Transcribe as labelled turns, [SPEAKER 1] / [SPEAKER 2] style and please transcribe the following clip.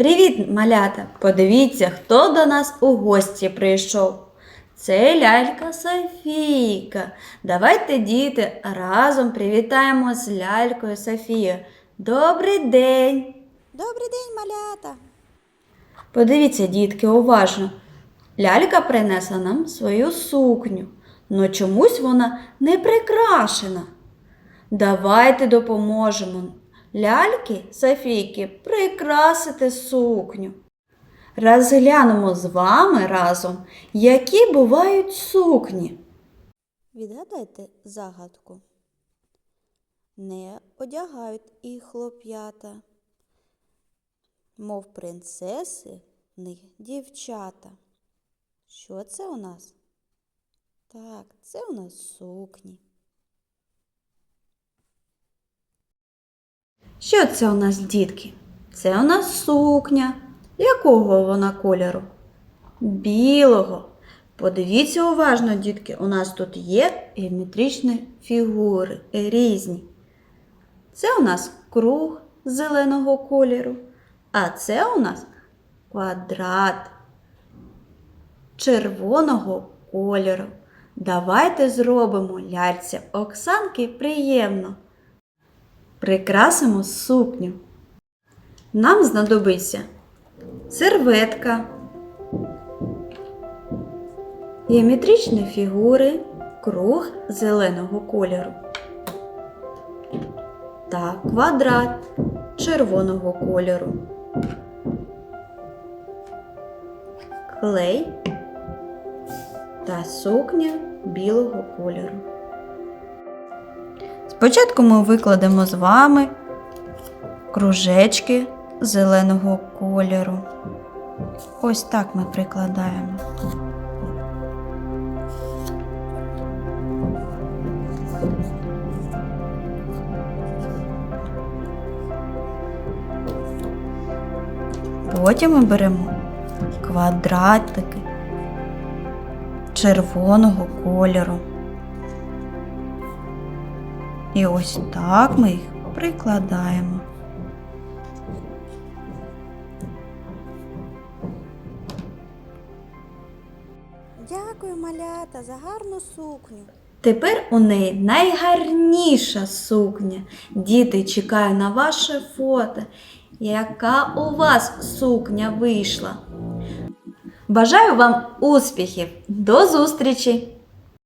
[SPEAKER 1] Привіт, малята! Подивіться, хто до нас у гості прийшов. Це лялька Софійка. Давайте, діти, разом привітаємо з лялькою Софією. Добрий день!
[SPEAKER 2] Добрий день, малята.
[SPEAKER 1] Подивіться, дітки, уважно. Лялька принесла нам свою сукню, но чомусь вона не прикрашена. Давайте допоможемо ляльки Софійки прикрасити сукню. Розглянемо з вами разом, які бувають сукні.
[SPEAKER 2] Відгадайте загадку. Не одягають і хлоп'ята, мов принцеси в них дівчата. Що це у нас? Так, це у нас сукні.
[SPEAKER 1] Що це у нас, дітки? Це у нас сукня. Якого вона кольору? Білого. Подивіться уважно, дітки, у нас тут є геометричні фігури різні. Це у нас круг зеленого кольору, а це у нас квадрат червоного кольору. Давайте зробимо ляльці Оксанки приємно. Прикрасимо сукню. Нам знадобиться серветка, геометричні фігури, круг зеленого кольору та квадрат червоного кольору, клей та сукня білого кольору. Спочатку ми викладемо з вами кружечки зеленого кольору. Ось так ми прикладаємо. Потім ми беремо квадратики червоного кольору. І ось так ми їх прикладаємо.
[SPEAKER 2] Дякую, малята, за гарну сукню.
[SPEAKER 1] Тепер у неї найгарніша сукня. Діти, чекаю на ваше фото. Яка у вас сукня вийшла? Бажаю вам успіхів! До зустрічі!